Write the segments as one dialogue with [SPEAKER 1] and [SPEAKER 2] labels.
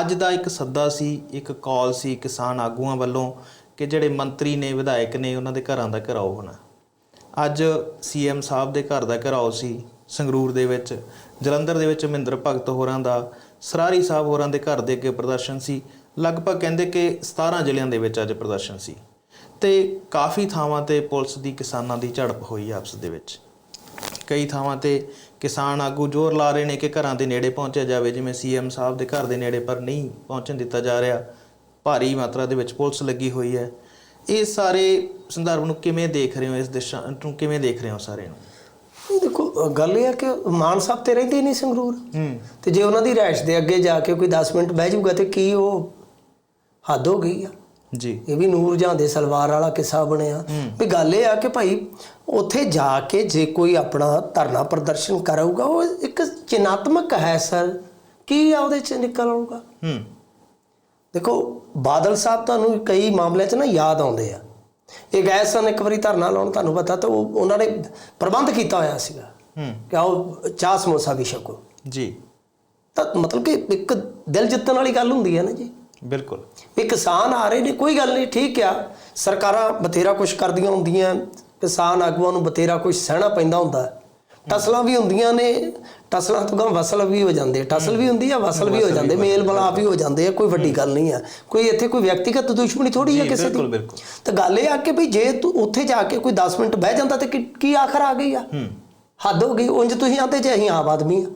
[SPEAKER 1] ਅੱਜ ਦਾ ਇੱਕ ਸੱਦਾ ਸੀ, ਇੱਕ ਕਾਲ ਸੀ ਕਿਸਾਨ ਆਗੂਆਂ ਵੱਲੋਂ ਕਿ ਜਿਹੜੇ ਮੰਤਰੀ ਨੇ, ਵਿਧਾਇਕ ਨੇ ਉਹਨਾਂ ਦੇ ਘਰਾਂ ਦਾ ਘਰਾਓ ਹੋਣਾ ਅੱਜ ਸੀਐਮ ਸਾਹਿਬ ਦੇ ਘਰ ਦਾ ਘਰਾਓ ਸੀ ਸੰਗਰੂਰ ਦੇ ਵਿੱਚ, ਜਲੰਧਰ ਦੇ ਵਿੱਚ ਮਹਿੰਦਰ ਭਗਤ ਹੋਰਾਂ ਦਾ, ਸਰਾਰੀ ਸਾਹਿਬ ਹੋਰਾਂ ਦੇ ਘਰ ਦੇ ਅੱਗੇ ਪ੍ਰਦਰਸ਼ਨ ਸੀ, ਲਗਭਗ ਕਹਿੰਦੇ ਕਿ 17 ਜ਼ਿਲ੍ਹਿਆਂ ਦੇ ਵਿੱਚ ਅੱਜ ਪ੍ਰਦਰਸ਼ਨ ਸੀ। ਤੇ ਕਾਫੀ ਥਾਵਾਂ ਤੇ ਪੁਲਿਸ ਦੀ ਕਿਸਾਨਾਂ ਦੀ ਝੜਪ ਹੋਈ ਆਪਸ ਦੇ ਵਿੱਚ। ਕਈ ਥਾਵਾਂ ਤੇ ਕਿਸਾਨ ਆਗੂ ਜ਼ੋਰ ਲਾ ਰਹੇ ਨੇ ਕਿ ਘਰਾਂ ਦੇ ਨੇੜੇ ਪਹੁੰਚਿਆ ਜਾਵੇ ਜਿਵੇਂ ਸੀਐਮ ਸਾਹਿਬ ਦੇ ਘਰ ਦੇ ਨੇੜੇ ਪਰ ਨਹੀਂ ਪਹੁੰਚਣ ਦਿੱਤਾ ਜਾ ਰਿਹਾ। ਭਾਰੀ ਮਾਤਰਾ ਦੇ ਵਿੱਚ ਪੁਲਿਸ ਲੱਗੀ ਹੋਈ ਹੈ। ਇਹ ਸਾਰੇ ਸੰਦਰਭ ਨੂੰ ਕਿਵੇਂ ਦੇਖ ਰਹੇ ਹੋ ਇਸ ਦਿਸ਼ਾ ਨੂੰ ਕਿਵੇਂ ਦੇਖ ਰਹੇ ਹੋ ਸਾਰੇ ਨੂੰ?
[SPEAKER 2] ਇਹ ਦੇਖੋ ਗੱਲ ਇਹ ਹੈ ਕਿ ਮਾਨ ਸਾਹਿਬ ਤੇ ਰਹਿੰਦੇ ਨਹੀਂ ਸੰਗਰੂਰ। ਤੇ ਜੇ ਉਹਨਾਂ ਦੀ ਰਹਿਸ਼ ਦੇ ਅੱਗੇ ਜਾ ਕੇ ਕੋਈ 10 ਮਿੰਟ ਬਹਿ ਜਾਊਗਾ ਤੇ ਕੀ ਉਹ ਹੱਦ ਹੋ ਗਈ ਆ?
[SPEAKER 1] ਜੀ।
[SPEAKER 2] ਇਹ ਵੀ ਨੂਰ ਜਹਾਂ ਦੇ ਸਲਵਾਰ ਵਾਲਾ ਕਿੱਸਾ ਬਣਿਆ। ਵੀ ਗੱਲ ਇਹ ਆ ਕਿ ਭਾਈ ਉੱਥੇ ਜਾ ਕੇ ਜੇ ਕੋਈ ਆਪਣਾ ਧਰਨਾ ਪ੍ਰਦਰਸ਼ਨ ਕਰਾਊਗਾ ਉਹ ਇੱਕ ਚਿਨਾਤਮਕ ਹੈ ਸਰ। ਕੀ ਆ ਉਹਦੇ ਚ ਨਿਕਲ ਆਊਗਾ?
[SPEAKER 1] ਹੂੰ।
[SPEAKER 2] ਦੇਖੋ ਬਾਦਲ ਸਾਹਿਬ ਤੁਹਾਨੂੰ ਕਈ ਮਾਮਲਿਆਂ 'ਚ ਨਾ ਯਾਦ ਆਉਂਦੇ ਆ। ਇਹ ਗਏ ਸਨ ਇੱਕ ਵਾਰੀ ਧਰਨਾ ਲਾਉਣ ਤੁਹਾਨੂੰ ਪਤਾ ਤਾਂ ਉਹ ਉਹਨਾਂ ਨੇ ਪ੍ਰਬੰਧ ਕੀਤਾ ਹੋਇਆ ਸੀਗਾ।
[SPEAKER 1] ਹੂੰ।
[SPEAKER 2] ਕਿ ਆਓ ਚਾਹ ਸਮੋਸਾ ਵੀ ਛਕੋ।
[SPEAKER 1] ਜੀ।
[SPEAKER 2] ਤਾਂ ਮਤਲਬ ਕਿ ਇੱਕ ਦਿਲ ਜਿੱਤਣ ਵਾਲੀ ਗੱਲ ਹੁੰਦੀ ਹੈ ਨਾ ਜੀ।
[SPEAKER 1] ਬਿਲਕੁਲ।
[SPEAKER 2] ਵੀ ਕਿਸਾਨ ਆ ਰਹੇ ਨੇ ਕੋਈ ਗੱਲ ਨਹੀਂ ਠੀਕ ਆ। ਸਰਕਾਰਾਂ ਬਥੇਰਾ ਕੁਝ ਕਰਦੀਆਂ ਹੁੰਦੀਆਂ ਕਿਸਾਨ ਆਗੂਆਂ ਨੂੰ ਬਥੇਰਾ ਕੁਝ ਸਹਿਣਾ ਪੈਂਦਾ ਹੁੰਦਾ। ਟਸਲਾਂ ਵੀ ਹੁੰਦੀਆਂ ਨੇ ਟਸਲਾਂ ਤੋਂ ਗਾਂ ਵਸਲ ਵੀ ਹੋ ਜਾਂਦੇ ਟਸਲ ਵੀ ਹੁੰਦੀ ਆ ਵਸਲ ਵੀ ਹੋ ਜਾਂਦੇ ਮੇਲ ਮਲਾਪ ਵੀ ਹੋ ਜਾਂਦੇ ਆ ਕੋਈ ਵੱਡੀ ਗੱਲ ਨਹੀਂ ਆ। ਕੋਈ ਇੱਥੇ ਕੋਈ ਵਿਅਕਤੀਗਤ ਦੁਸ਼ਮਣੀ ਥੋੜੀ ਆ ਕਿਸੇ ਦੀ?
[SPEAKER 1] ਬਿਲਕੁਲ।
[SPEAKER 2] ਤਾਂ ਗੱਲ ਇਹ ਆ ਕਿ ਵੀ ਜੇ ਤੂੰ ਉੱਥੇ ਜਾ ਕੇ ਕੋਈ 10 ਮਿੰਟ ਬਹਿ ਜਾਂਦਾ ਤੇ ਕੀ- ਆਖਰ ਆ ਗਈ ਆ? ਹੱਦ ਹੋ ਗਈ ਉਂਝ ਤੁਸੀਂ ਆਂਦੇ ਜੇ ਅਸੀਂ ਆਮ ਆਦਮੀ ਆ।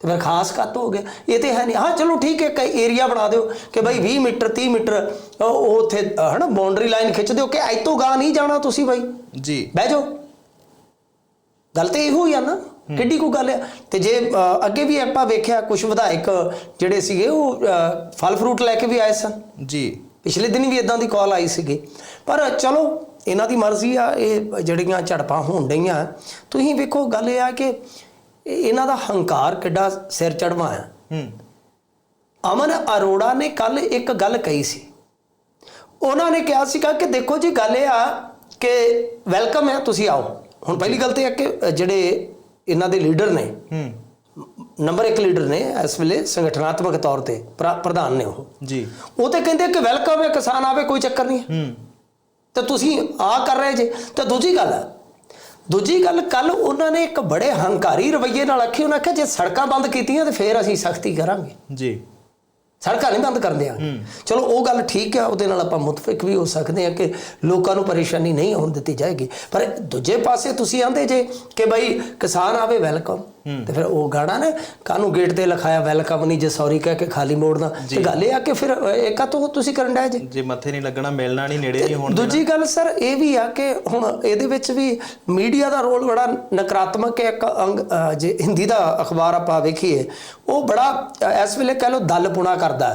[SPEAKER 2] ਤੇ ਫਿਰ ਖਾਸ ਕੱਤ ਹੋ ਗਿਆ। ਇਹ ਤੇ ਹੈ ਨਹੀਂ ਹਾਂ ਚਲੋ ਠੀਕ ਹੈ ਕਈ ਏਰੀਆ ਬਣਾ ਦਿਓ ਕਿ ਭਾਈ 20 ਮੀਟਰ 30 ਮੀਟਰ ਉਹ ਉੱਥੇ ਹਨਾ ਬਾਉਂਡਰੀ ਲਾਈਨ ਖਿੱਚ ਦਿਓ ਕਿ ਅੱਜ ਤੋਂ ਗਾਂ ਨਹੀਂ ਜਾਣਾ ਤੁਸੀਂ ਭਾਈ
[SPEAKER 1] ਜੀ।
[SPEAKER 2] ਬਹਿ ਜਾਓ। ਗੱਲ ਤੇ ਇਹੋ ਹੀ ਆ ਨਾ ਕਿੱਡੀ ਕੋ ਗੱਲ ਆ। ਤੇ ਜੇ ਅੱਗੇ ਵੀ ਆਪਾਂ ਵੇਖਿਆ ਕੁਝ ਵਿਧਾਇਕ ਜਿਹੜੇ ਸੀਗੇ ਉਹ ਫਲ ਫਰੂਟ ਲੈ ਕੇ ਵੀ ਆਏ ਸਨ।
[SPEAKER 1] ਜੀ।
[SPEAKER 2] ਪਿਛਲੇ ਦਿਨ ਵੀ ਇਦਾਂ ਦੀ ਕਾਲ ਆਈ ਸੀਗੀ। ਪਰ ਚਲੋ ਇਹਨਾਂ ਦੀ ਮਰਜ਼ੀ ਆ ਇਹ ਜਿਹੜੀਆਂ ਝੜਪਾਂ ਹੋਣ ਡਈਆਂ। ਤੁਸੀਂ ਵੇਖੋ ਗੱਲ ਇਹ ਆ ਕਿ ਇਹਨਾਂ ਦਾ ਹੰਕਾਰ ਕਿੱਡਾ ਸਿਰ ਚੜਵਾ ਹੈ
[SPEAKER 1] ਹੂੰ।
[SPEAKER 2] ਅਮਨ ਅਰੋੜਾ ਨੇ ਕੱਲ ਇੱਕ ਗੱਲ ਕਹੀ ਸੀ। ਉਹਨਾਂ ਨੇ ਕਿਹਾ ਸੀਗਾ ਕਿ ਦੇਖੋ ਜੀ ਗੱਲ ਇਹ ਆ ਕਿ ਵੈਲਕਮ ਹੈ ਤੁਸੀਂ ਆਓ। ਹੁਣ ਪਹਿਲੀ ਗੱਲ ਤੇ ਹੈ ਕਿ ਜਿਹੜੇ ਇਹਨਾਂ ਦੇ ਲੀਡਰ ਨੇ
[SPEAKER 1] ਹੂੰ।
[SPEAKER 2] ਨੰਬਰ 1 ਲੀਡਰ ਨੇ ਇਸ ਵੇਲੇ ਸੰਗਠਨਾਤਮਕ ਤੌਰ ਤੇ ਪ੍ਰ- ਪ੍ਰਧਾਨ ਨੇ ਉਹ।
[SPEAKER 1] ਜੀ।
[SPEAKER 2] ਉਹ ਤੇ ਕਹਿੰਦੇ ਕਿ ਵੈਲਕਮ ਹੈ ਕਿਸਾਨ ਆਵੇ ਕੋਈ ਚੱਕਰ ਨਹੀਂ ਹੈ।
[SPEAKER 1] ਹੂੰ।
[SPEAKER 2] ਤੇ ਤੁਸੀਂ ਆ ਕਰ ਰਹੇ ਜੇ। ਤੇ ਦੂਜੀ ਗੱਲ ਹੈ ਦੂਜੀ ਗੱਲ ਕੱਲ ਉਹਨਾਂ ਨੇ ਇੱਕ ਬੜੇ ਹੰਕਾਰੀ ਰਵੱਈਏ ਨਾਲ ਆਖੀ ਉਹਨਾਂ ਆਖਿਆ ਜੇ ਸੜਕਾਂ ਬੰਦ ਕੀਤੀਆਂ ਤੇ ਫੇਰ ਅਸੀਂ ਸਖਤੀ ਕਰਾਂਗੇ।
[SPEAKER 1] ਜੀ।
[SPEAKER 2] ਸੜਕਾਂ ਨਹੀਂ ਬੰਦ ਕਰਦੇ ਆ ਚਲੋ ਉਹ ਗੱਲ ਠੀਕ ਹੈ ਉਹਦੇ ਨਾਲ ਆਪਾਂ ਮੁਤਫਿਕ ਵੀ ਹੋ ਸਕਦੇ ਆ ਕਿ ਲੋਕਾਂ ਨੂੰ ਪਰੇਸ਼ਾਨੀ ਨਹੀਂ ਹੋਣ ਦਿੱਤੀ ਜਾਏਗੀ। ਪਰ ਦੂਜੇ ਪਾਸੇ ਤੁਸੀਂ ਆਂਦੇ ਜੇ ਕਿ ਭਾਈ ਕਿਸਾਨ ਆਵੇ ਵੈਲਕਮ। ਤੇ ਫਿਰ ਉਹ ਗਾਣਾ ਨੇ ਕਾਨੂੰ ਗੇਟ ਤੇ ਲਿਖਾਇਆ ਵੈਲਕਮ ਨਹੀਂ ਜੇ ਸੌਰੀ ਕਹਿ ਕੇ ਖਾਲੀ ਮੋੜਨਾ ਤੇ ਗੱਲ ਇਹ ਆ ਕਿ ਫਿਰ ਇੱਕ ਤੋਂ ਤੁਸੀਂ ਕਰਨ ਡਏ ਜੇ?
[SPEAKER 1] ਜੇ ਮੱਥੇ ਨਹੀਂ ਲੱਗਣਾ ਮਿਲਣਾ ਨਹੀਂ ਨੇੜੇ ਨਹੀਂ ਹੋਣ
[SPEAKER 2] ਦੂਜੀ ਗੱਲ ਸਰ ਇਹ ਵੀ ਆ ਕਿ ਹੁਣ ਇਹਦੇ ਵਿੱਚ ਵੀ ਮੀਡੀਆ ਦਾ ਰੋਲ ਬੜਾ ਨਕਾਰਾਤਮਕ ਹੈ ਇੱਕ ਅੰਗ ਜੇ ਹਿੰਦੀ ਦਾ ਅਖਬਾਰ ਆਪਾਂ ਵੇਖੀਏ ਉਹ ਬੜਾ ਇਸ ਵੇਲੇ ਕਹਿ ਲੋ ਦਲਪੁਣਾ ਕਰਦਾ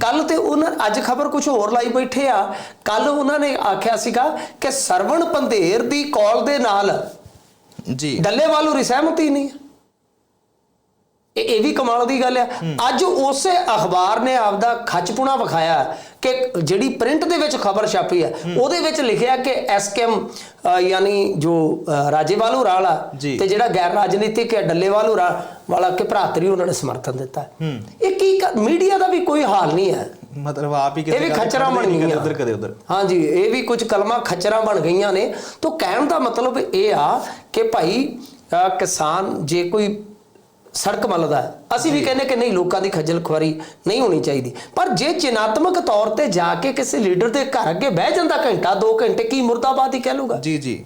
[SPEAKER 2] ਕੱਲ ਤੇ ਉਹਨਾਂ ਅੱਜ ਖਬਰ ਕੁਝ ਹੋਰ ਲਾਈ ਬੈਠੇ ਆ ਕੱਲ ਉਹਨਾਂ ਨੇ ਆਖਿਆ ਸੀਗਾ ਕਿ ਸਰਵਣ ਪੰਧੇਰ ਦੀ ਕਾਲ ਦੇ ਨਾਲ
[SPEAKER 1] ਜੀ।
[SPEAKER 2] ਡੱਲੇਵਾਲ ਨੂੰ ਸਹਿਮਤੀ ਨਹੀਂ। ਇਹ ਵੀ ਕਮਾਲ ਦੀ ਗੱਲ ਆ। ਅੱਜ ਉਸੇ ਅਖਬਾਰ ਨੇ ਆਪਦਾ ਖੱਚਪੁਣਾ ਵਿਖਾਇਆ ਕਿ ਜਿਹੜੀ ਪ੍ਰਿੰਟ ਦੇ ਵਿੱਚ ਖਬਰ ਛਾਪੀ ਹੈ। ਉਹਦੇ ਵਿੱਚ ਲਿਖਿਆ ਕਿ ਐਸਕੇਐਮ ਯਾਨੀ ਜੋ ਰਾਜੇਵਾਲੂ ਰਾਲਾ
[SPEAKER 1] ਜੀ।
[SPEAKER 2] ਤੇ ਜਿਹੜਾ ਗੈਰ ਰਾਜਨੀਤਿਕ ਹੈ ਡੱਲੇਵਾਲੂ ਰਾ ਵਾਲਾ ਕਿ ਭਰਾਤਰੀ ਉਹਨਾਂ ਨੇ ਸਮਰਥਨ ਦਿੱਤਾ। ਇਹ ਕੀ ਮੀਡੀਆ ਦਾ ਵੀ ਕੋਈ ਹਾਲ ਨਹੀਂ ਹੈ
[SPEAKER 1] ਮਤਲਬ ਆਪ ਹੀ
[SPEAKER 2] ਇਹ ਵੀ
[SPEAKER 1] ਗੱਲ ਤੇ
[SPEAKER 2] ਖੱਚਰਾਂ ਬਣ ਗਈਆਂ
[SPEAKER 1] ਉਧਰ ਕਦੇ ਉਧਰ
[SPEAKER 2] ਹਾਂਜੀ ਇਹ ਵੀ ਕੁਝ ਕਲਮਾਂ ਖੱਚਰਾਂ ਬਣ ਗਈਆਂ ਨੇ। ਤੋਂ ਕਹਿਣ ਦਾ ਮਤਲਬ ਇਹ ਆ ਕਿ ਭਾਈ ਕਿਸਾਨ ਜੇ ਕੋਈ ਸੜਕ ਮੱਲਦਾ ਹੈ। ਅਸੀਂ ਵੀ ਕਹਿੰਦੇ ਕਿ ਨਹੀਂ ਲੋਕਾਂ ਦੀ ਖੱਜਲ ਖੁਆਰੀ ਨਹੀਂ ਹੋਣੀ ਚਾਹੀਦੀ। ਪਰ ਜੇ ਚਿਨਾਤਮਕ ਤੌਰ ਤੇ ਜਾ ਕੇ ਕਿਸੇ ਲੀਡਰ ਦੇ ਘਰ ਅੱਗੇ ਬਹਿ ਜਾਂਦਾ ਘੰਟਾ 2 ਘੰਟੇ ਕੀ ਮੁਰਦਾਬਾਦ ਹੀ ਕਹਿ ਲੂਗਾ
[SPEAKER 1] ਜੀ ਜੀ।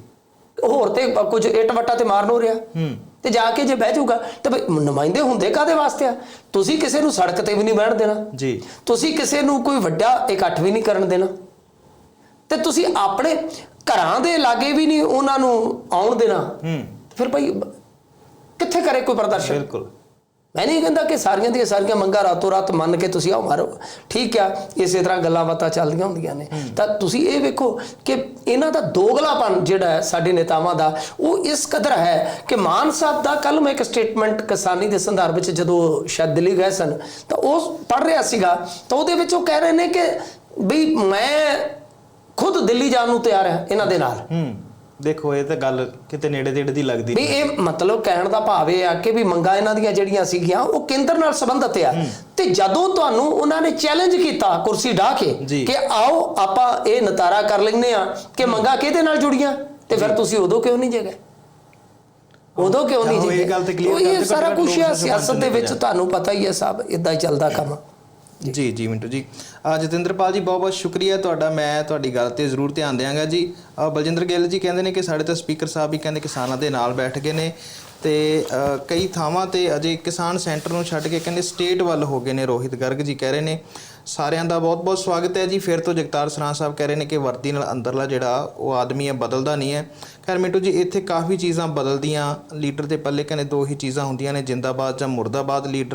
[SPEAKER 2] ਹੋਰ ਤੇ ਕੁਝ ਇੱਟ ਵੱਟਾ ਤੇ ਮਾਰਨ ਹੋ ਰਿਹਾ।
[SPEAKER 1] ਹੂੰ।
[SPEAKER 2] ਤੇ ਜਾ ਕੇ ਜੇ ਬਹਿ ਜਾਊਗਾ ਤੇ ਬਈ ਨੁਮਾਇੰਦੇ ਹੁੰਦੇ ਕਾਦੇ ਵਾਸਤੇ ਆ? ਤੁਸੀਂ ਕਿਸੇ ਨੂੰ ਸੜਕ ਤੇ ਵੀ ਨਹੀਂ ਬਹਿਣ ਦੇਣਾ।
[SPEAKER 1] ਜੀ।
[SPEAKER 2] ਤੁਸੀਂ ਕਿਸੇ ਨੂੰ ਕੋਈ ਵੱਡਾ ਇਕੱਠ ਵੀ ਨਹੀਂ ਕਰਨ ਦੇਣਾ। ਤੇ ਤੁਸੀਂ ਆਪਣੇ ਘਰਾਂ ਦੇ ਲਾਗੇ ਵੀ ਨਹੀਂ ਉਹਨਾਂ ਨੂੰ ਆਉਣ ਦੇਣਾ।
[SPEAKER 1] ਹੂੰ।
[SPEAKER 2] ਫਿਰ ਭਾਈ ਕਿੱਥੇ ਕਰੇ ਕੋਈ ਪ੍ਰਦਰਸ਼ਨ?
[SPEAKER 1] ਬਿਲਕੁਲ।
[SPEAKER 2] ਮੈਂ ਨਹੀਂ ਕਹਿੰਦਾ ਕਿ ਸਾਰੀਆਂ ਦੀਆਂ ਸਾਰੀਆਂ ਮੰਗਾਂ ਰਾਤੋਂ ਰਾਤ ਮੰਨ ਕੇ ਤੁਸੀਂ ਆਓ ਮਾਰੋ। ਠੀਕ ਆ ਇਸੇ ਤਰ੍ਹਾਂ ਗੱਲਾਂ ਬਾਤਾਂ ਚੱਲਦੀਆਂ ਹੁੰਦੀਆਂ ਨੇ। ਤਾਂ ਤੁਸੀਂ ਇਹ ਵੇਖੋ ਕਿ ਇਹਨਾਂ ਦਾ ਦੋਗਲਾਪਨ ਜਿਹੜਾ ਹੈ ਸਾਡੇ ਨੇਤਾਵਾਂ ਦਾ ਉਹ ਇਸ ਕਦਰ ਹੈ ਕਿ ਮਾਨ ਸਾਹਿਬ ਦਾ ਕੱਲ ਮੈਂ ਇੱਕ ਸਟੇਟਮੈਂਟ ਕਿਸਾਨੀ ਦੇ ਸੰਦਰਭ ਵਿੱਚ ਜਦੋਂ ਸ਼ਾਇਦ ਦਿੱਲੀ ਗਏ ਸਨ ਤਾਂ ਉਹ ਪੜ ਰਿਹਾ ਸੀਗਾ। ਤਾਂ ਉਹਦੇ ਵਿੱਚ ਉਹ ਕਹਿ ਰਹੇ ਨੇ ਕਿ ਵੀ ਮੈਂ ਖੁਦ ਦਿੱਲੀ ਜਾਣ ਨੂੰ ਤਿਆਰ ਹਾਂ ਇਹਨਾਂ ਦੇ ਨਾਲ।
[SPEAKER 1] ਹੂੰ। ਦੇਖੋ ਇਹ ਤਾਂ ਗੱਲ ਕਿਤੇ ਨੇੜੇ ਤੇੜੇ ਦੀ ਲੱਗਦੀ
[SPEAKER 2] ਨਹੀਂ ਇਹ ਮਤਲਬ ਕਹਿਣ ਦਾ ਭਾਵ ਇਹ ਆ ਕਿ ਵੀ ਮੰਗਾਂ ਇਹਨਾਂ ਦੀਆਂ ਜਿਹੜੀਆਂ ਸੀਗੀਆਂ ਉਹ ਕੇਂਦਰ ਨਾਲ ਸੰਬੰਧਿਤ ਆ। ਤੇ ਜਦੋਂ ਤੁਹਾਨੂੰ ਉਹਨਾਂ ਨੇ ਚੈਲੰਜ ਕੀਤਾ ਕੁਰਸੀ ਢਾ ਕੇ
[SPEAKER 1] ਜੀ।
[SPEAKER 2] ਕਿ ਆਓ ਆਪਾਂ ਇਹ ਨਤਾਰਾ ਕਰ ਲੈਂਦੇ ਆ ਕਿ ਮੰਗਾਂ ਕਿਹਦੇ ਨਾਲ ਜੁੜੀਆਂ? ਤੇ ਫਿਰ ਤੁਸੀਂ ਉਦੋਂ ਕਿਉਂ ਨਹੀਂ ਜਗੇ? ਉਦੋਂ ਕਿਉਂ ਨਹੀਂ
[SPEAKER 1] ਆਹੋ, ਇਹ
[SPEAKER 2] ਜਗੇ?
[SPEAKER 1] ਗੱਲ ਤੇ clear
[SPEAKER 2] ਉਹ
[SPEAKER 1] ਕਰ
[SPEAKER 2] ਇਹ
[SPEAKER 1] ਦਿਓ,
[SPEAKER 2] ਸਾਰਾ
[SPEAKER 1] ਘੱਟੋ
[SPEAKER 2] ਕੁਝ
[SPEAKER 1] ਲੋਕ
[SPEAKER 2] ਸਿਆਸਤ ਦੇ ਵਿੱਚ ਤੁਹਾਨੂੰ ਪਤਾ ਹੀ ਹੈ ਸਭ ਇਦਾਂ ਹੀ ਚੱਲਦਾ ਕੰਮ।
[SPEAKER 1] ਜੀ। ਜੀ ਮਿੰਟੂ ਜੀ। ਜਤਿੰਦਰਪਾਲ ਜੀ, ਬਹੁਤ ਬਹੁਤ ਸ਼ੁਕਰੀਆ ਤੁਹਾਡਾ। ਮੈਂ ਤੁਹਾਡੀ ਗੱਲ ਤੇ ਜ਼ਰੂਰ ਧਿਆਨ ਦਿਆਂਗਾ ਜੀ। ਬਲਜਿੰਦਰ ਗਿੱਲ ਜੀ ਕਹਿੰਦੇ ਨੇ ਕਿ ਸਾਡੇ ਤਾਂ ਸਪੀਕਰ ਸਾਹਿਬ ਵੀ ਕਹਿੰਦੇ ਕਿਸਾਨਾਂ ਦੇ ਨਾਲ ਬੈਠ ਗਏ ਨੇ ਤੇ ਕਈ ਥਾਵਾਂ ਤੇ ਅਜੇ ਕਿਸਾਨ ਸੈਂਟਰ ਨੂੰ ਛੱਡ ਕੇ ਕਹਿੰਦੇ ਸਟੇਟ ਵੱਲ ਹੋ ਗਏ ਨੇ। ਰੋਹਿਤ ਗਰਗ ਜੀ ਕਹਿ ਰਹੇ ਨੇ, ਸਾਰਿਆਂ ਦਾ ਬਹੁਤ ਬਹੁਤ ਸਵਾਗਤ ਹੈ ਜੀ। ਫਿਰ ਤੋਂ ਜਗਤਾਰ ਸਰਾਂ ਸਾਹਿਬ ਕਹਿ ਰਹੇ ਨੇ ਕਿ ਵਰਦੀ ਨਾਲ ਅੰਦਰਲਾ ਜਿਹੜਾ, ਉਹ ਆਦਮੀ ਹੈ, ਬਦਲਦਾ ਨਹੀਂ ਹੈ। ਖੈਰ ਮਿੰਟੂ ਜੀ, ਇੱਥੇ ਕਾਫੀ ਚੀਜ਼ਾਂ ਬਦਲਦੀਆਂ। ਲੀਡਰ ਦੇ ਪੱਲੇ ਕਹਿੰਦੇ ਦੋ ਹੀ ਚੀਜ਼ਾਂ ਹੁੰਦੀਆਂ ਨੇ, ਜਿੰਦਾਬਾਦ ਜਾਂ ਮੁਰਦਾਬਾਦ ਲੀਡਰ